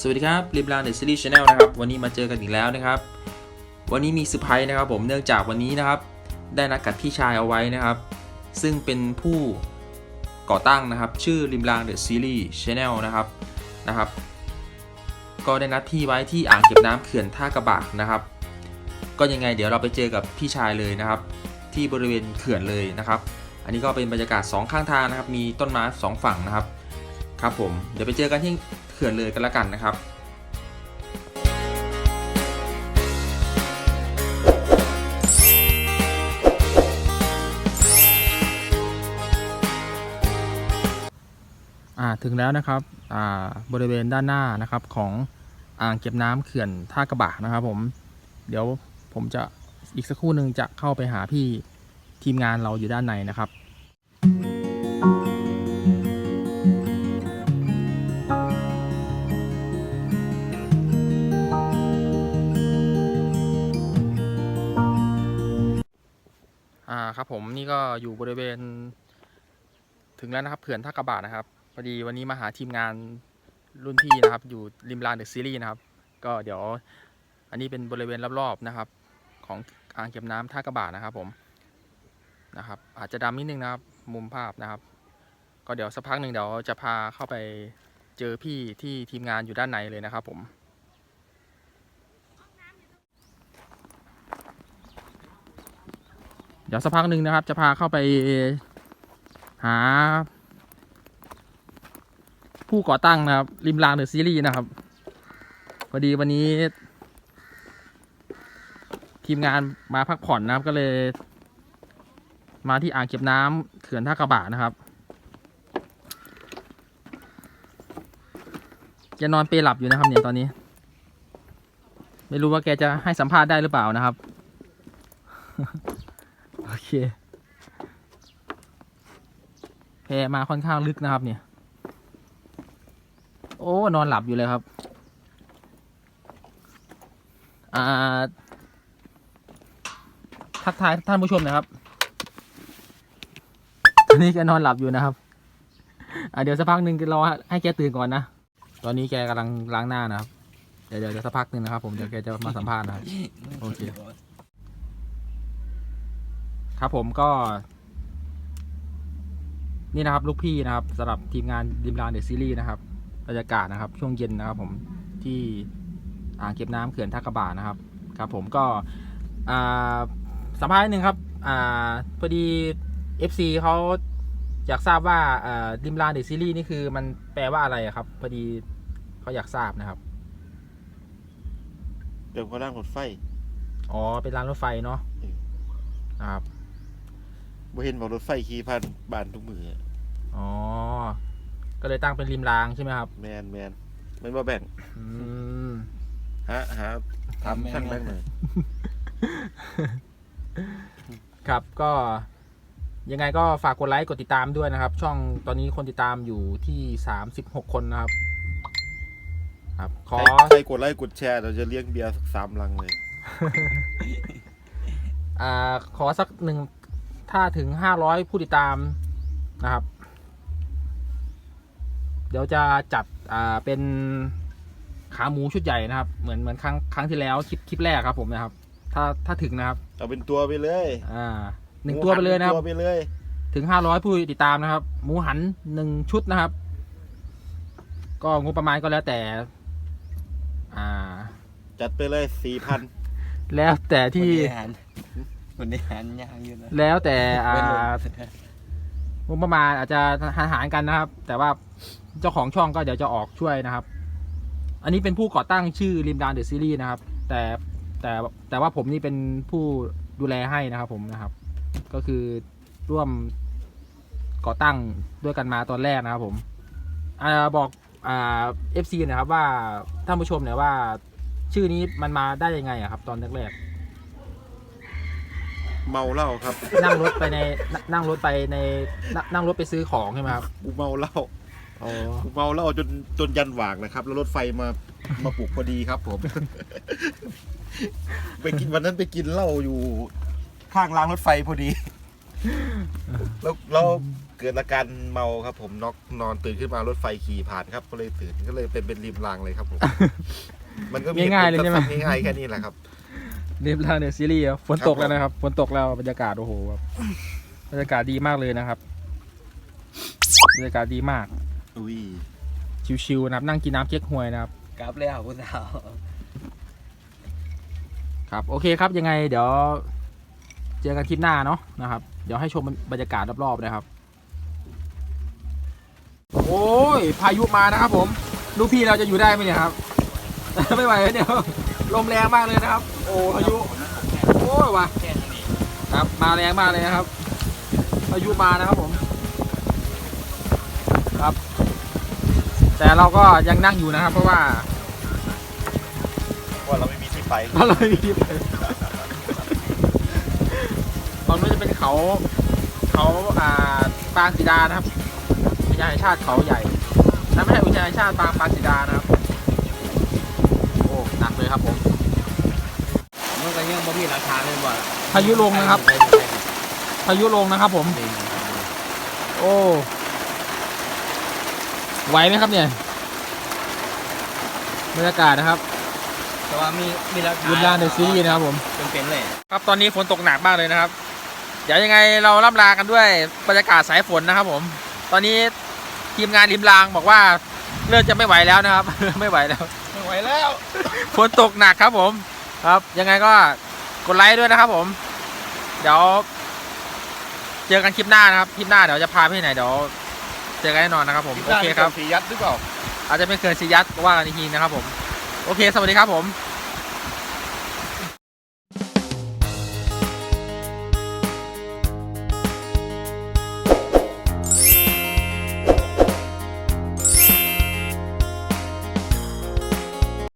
สวัสดีครับริมลางเดอะซีรีส์ชาแนลนะครับ วันนี้มาเจอกันอีกแล้วนะครับ วันนี้มีเซอร์ไพรส์นะครับ ผมเนื่องจากวันนี้นะครับ ได้นัดกับพี่ชายเอาไว้นะครับ ซึ่งเป็นผู้ก่อตั้งนะครับ ชื่อริมลางเดอะซีรีส์ชาแนลนะครับนะครับ ก็ได้นัดพี่ไว้ที่อ่างเก็บน้ำเขื่อนท่ากระบากนะครับ ก็ยังไงเดี๋ยวเราไปเจอกับพี่ชายเลยนะครับ ที่บริเวณเขื่อนเลยนะครับ อันนี้ก็เป็นบรรยากาศสองข้างทางนะครับ มีต้นไม้สองฝั่งนะครับครับผมเดี๋ยวไปเจอกันที่ ขื่อนเลยกันละกันนะครับอ่าถึงแล้วนะครับอ่าบริเวณด้านหน้านะครับของอ่างเก็บน้ำเขื่อนท่ากระบะนะครับ ผม เดี๋ยวผมจะอีกสักครู่หนึ่งจะเข้าไปหาพี่ทีมงานเราอยู่ด้านในนะครับ อ่าครับผมนี่ก็อยู่บริเวณ ถึงแล้วนะครับเขื่อนท่ากระบะนะครับพอดีวันนี้มาหาทีมงานรุ่นพี่นะครับ อยู่ริมลานเดอะซีรีส์นะครับ ก็เดี๋ยวอันนี้เป็นบริเวณรอบๆนะครับ ของอ่างเก็บน้ำท่ากระบะนะครับ ผมนะครับ อาจจะดำนิดนึงนะครับ มุมภาพนะครับ ก็เดี๋ยวสักพักหนึ่งเดี๋ยวจะพาเข้าไปเจอพี่ที่ทีมงานอยู่ด้านในเลยนะครับ ผม เดี๋ยวสักพักหนึ่งนะครับ จะพาเข้าไปหา ผู้ก่อตั้งนะครับ ริมรางเดอะซีรีส์นะครับพอดีวันนี้ ทีมงานมาพักผ่อนนะครับก็เลย มาที่อ่างเก็บน้ำเขื่อนท่ากระบะนะครับแกนอนเปรหลับอยู่นะครับเนี่ยตอนนี้ ไม่รู้ว่าแกจะให้สัมภาษณ์ได้หรือเปล่านะครับ เคแพมาค่อนข้างลึกนะครับ เนี่ย โอ้ นอนหลับอยู่เลยครับ อ่า ทักทายท่านผู้ชมนะครับตอนนี้แกนอนหลับอยู่นะครับ อ่าเดี๋ยวสักพักหนึ่งรอให้แกตื่นก่อนนะ ตอนนี้แกกำลังล้างหน้านะครับ เดี๋ยวเดี๋ยวเดี๋ยวสักพักหนึ่งนะครับ ผมเดี๋ยวแกจะมาสัมภาษณ์นะครับ โอเค ครับผมก็ นี่นะครับ ลูกพี่นะครับสำหรับทีมงานริมรานเดอะซีรีส์นะครับบรรยากาศนะครับ ช่วงเย็นนะครับ ผมที่อ่างเก็บน้ำเขื่อนท่ากระบานะครับ ครับ ผมก็อ่าสัมภาษณ์นิดนึงครับอ่าพอดี FC เขาอยากทราบว่าอ่าริมรานเดอะซีรีส์นี่คือมันแปลว่าอะไรอะครับ พอดีเขาอยากทราบนะครับเดิมเขาล่างรถไฟ อ๋อ เป็นรางรถไฟเนาะอืมนะครับ บ่เห็นว่ารถไฟขี่ผ่านบ้านทุกมืออ๋อ ก็เลยตั้งเป็นริมรางใช่ไหมครับแมนแมนมันบ่แบ่งอืมฮะฮะทำช่างแม่งเลยครับก็ยังไงก็ฝากกดไลค์กดติดตามด้วยนะครับ ช่องตอนนี้คนติดตามอยู่ที่สามสิบหกคนนะครับ ครับ ขอ ใครกดไลค์กดแชร์เราจะเลี้ยงเบียร์สักสามลังเลย อ่าขอสักหนึ่ง ถ้าถึงห้าร้อยผู้ติดตามนะครับ เดี๋ยวจะจัดอ่าเป็นขาหมูชุดใหญ่นะครับ เหมือนเหมือนครั้งครั้งที่แล้วคลิปคลิปแรกครับผมนะครับ ถ้าถ้าถึงนะครับ เอาเป็นตัวไปเลยอ่าหนึ่งตัวไปเลยนะครับ ตัวไปเลยถึงห้าร้อยผู้ติดตามนะครับ หมูหันหนึ่งชุดนะครับ ก็งบประมาณก็แล้วแต่ อ่า จัดไปเลยสี่พันแล้วแต่ที่คนนี้หันค นนี้หันยากอยู่นะแล้วแต่อ่าเป็นหลุดงบประมาณอาจจะหารหารกันนะครับ แต่ว่าเจ้าของช่องก็เดี๋ยวจะออกช่วยนะครับ อันนี้เป็นผู้ก่อตั้งชื่อริมดานเดอะซีรีส์นะครับ แต่แต่แต่ว่าผมนี่เป็นผู้ดูแลให้นะครับผมนะครับ ก็คือร่วมก่อตั้งด้วยกันมาตอนแรกนะครับผมอ่าบอกอ่าเอฟซีนะครับว่าท่านผู้ชมเนี่ยว่าชื่อนี้มันมาได้ยังไงอะครับ ตอนแรก เมาเหล้าครับๆนั่งรถไปในนั่งรถไปในนั่งนั่งรถไปซื้อของใช่ไหมครับกูเมาเหล้าอ๋อกูเมาเหล้าจนจนยันหวากนะครับ แล้วรถไฟมามาปลุกพอดีครับผม ไปกินวันนั้นไปกินเหล้าอยู่ข้างรางรถไฟพอดี แล้วเราเกิดอาการเมาครับ ผมน็อกนอนตื่นขึ้นมารถไฟขี่ผ่านครับ ก็เลยตื่นก็เลยเป็นเป็นริมรางเลยครับผม มันก็มีง่ายๆเลยใช่ไหมสั้นๆง่ายๆแค่นี้แหละครับ เรียบร้อยเนี่ยซีรีส์อะฝนตกครับแล้วนะครับฝนตกแล้วบรรยากาศโอ้โหแบบบรรยากาศดีมากเลยนะครับบรรยากาศดีมากอุ้ยชิวๆนะครับนั่งกินน้ำเก๊กฮวยนะครับกลับเลยอะผู้สาวครับโอเคครับยังไงเดี๋ยว เจอกันคลิปหน้าเนาะนะครับ เดี๋ยวให้ชมบรรยากาศรอบๆนะครับ โอ้ยพายุมานะครับผม ลูกพี่เราจะอยู่ได้ไหมเนี่ยครับ ไม่ไหวแล้วเนี่ย ลมแรงมากเลยนะครับ โอ้พายุโอ้ยว่ะครับมาแรงมากเลยนะครับพายุมานะครับผม ครับ แต่เราก็ยังนั่งอยู่นะครับ เพราะว่าเพราะเราไม่มีที่ไปเราเลยมีไปตอนนี้นจะเป็นเขา เขาอ่าปางสีดานะครับอุทยานแห่งชาติเขาใหญ่นั่นไม่ใช่อุทยานแห่งชาติปางปางสีดานะครับโอ้หนัก เลยครับผมมันก็ยังบ่มีราคาเลยบ่พายุลงนะครับ พายุลงนะครับผม โอ้ไหวไหมครับเนี่ยบรรยากาศนะครับ แต่ว่ามีมีราคายุนลานเดอะซีรีส์นะครับผมเป็นเป็นเลย ครับตอนนี้ฝนตกหนักมากเลยนะครับ เดี๋ยวยังไงเราล่ำลากันด้วยบรรยากาศสายฝนนะครับผม ตอนนี้ทีมงานริมรางบอกว่าเริ่มจะไม่ไหวแล้วนะครับ ไม่ไหวแล้ว ไม่ไหวแล้วฝนตกหนักครับผม ครับยังไงก็กดไลค์ด้วยนะครับผม เดี๋ยว เจอกันคลิปหน้านะครับคลิปหน้าเดี๋ยวจะพาไปที่ไหนเดี๋ยวเจอกันแน่นอนนะครับผมโอเคครับสียัดหรือเปล่าอาจจะไม่เกินซียัดว่ากันอีกทีนะครับผม โอเค สวัสดีครับผม